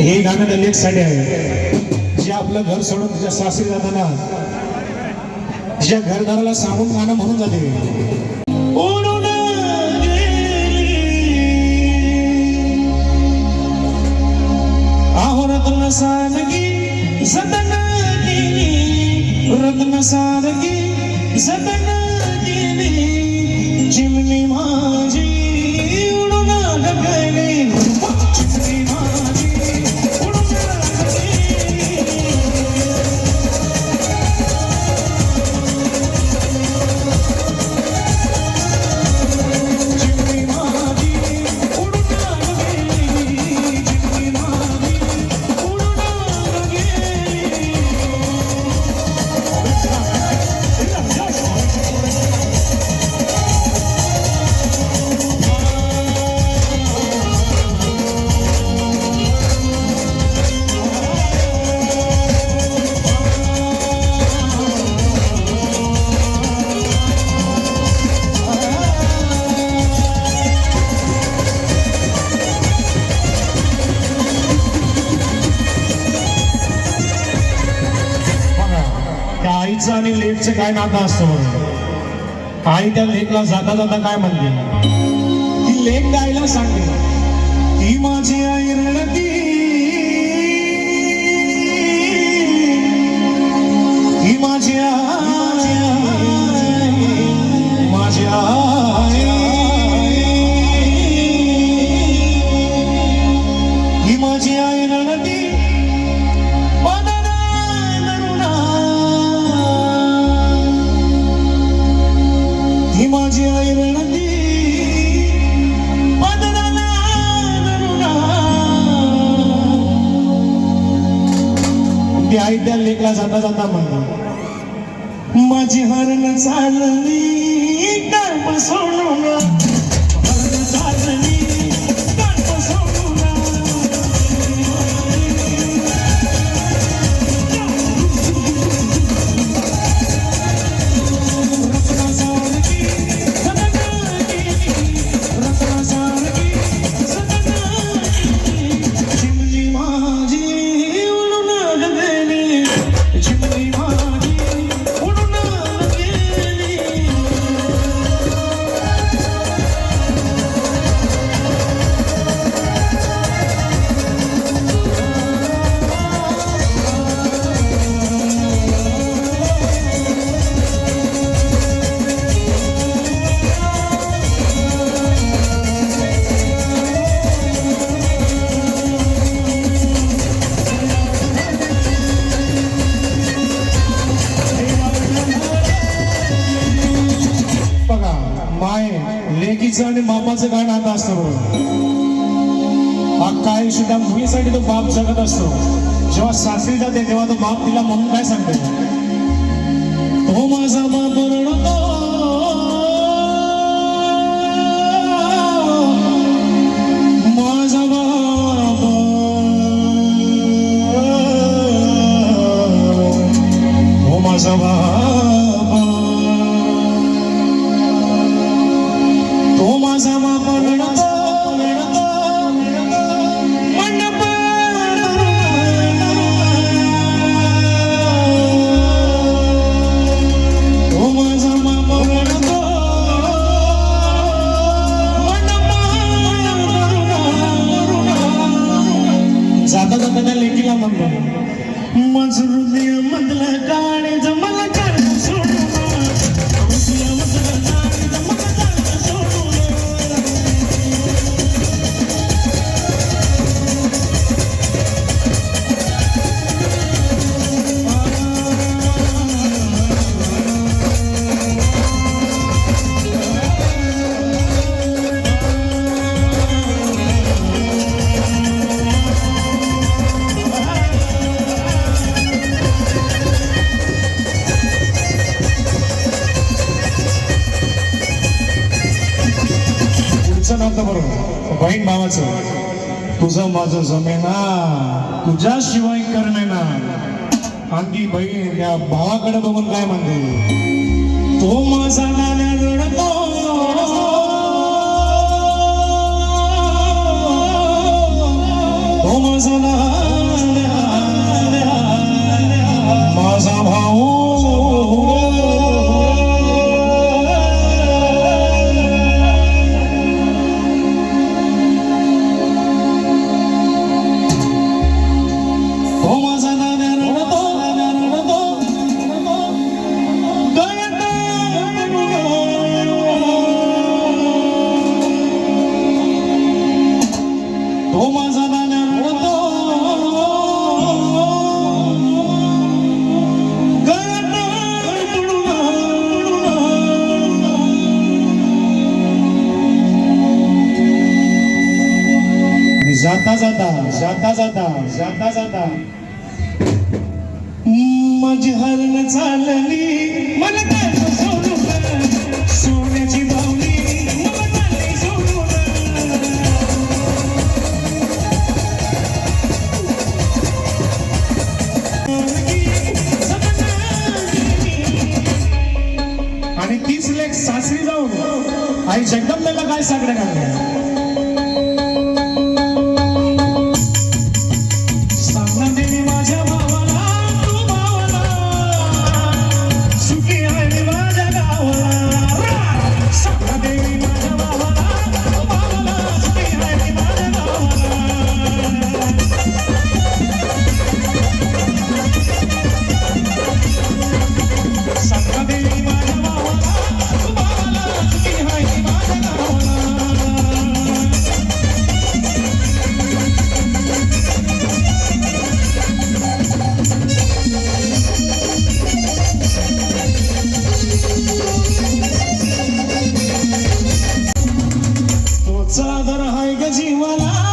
हे गाणं लेखसाठी आहे. जे आपलं घर सोडून तुझ्या सासरी जाताना तिच्या घरदाराला सांगून गाणं म्हणून जाते. उडून आहो रत्न सारगी सतन त्या आणि लेकचं काय नातं असतं आई त्या लेखला जाता जाता काय म्हणते ती लेक गायला सांगते ती माझी आई रडती ती माझी आई आई त्या लेकला जाता जाता म्हणतो माझी हरण चालली लेकीचं आणि बापाचं काय नातं असतं बघा. अख्खा आयुष्य त्या मुलीसाठी तो बाप जगत असतो. जेव्हा सासरी जाते तेव्हा तो बाप तिला म्हणून काय सांगतो? तो माझा बाप रडतो माझा म्हणतो माझं हृदय मधलं काळे जमलं बरोबर भावाचं. तुझं माझं जमेना तुझ्याशिवाय करमेना आणखी बहीण त्या भावाकडे बघून काय म्हणते? तो माझा नाण्या रडतो तो माझा माझा भाऊ जाता जाता जाता जाता जाता जाता. माझी हरण चालली मला काय सोडून सोन्याची बावली मला आणि तीच लेख सासरी जाऊन आई जगदंबेला काय सांगण्यात आलं চাদর হয়ে গেছি মালা।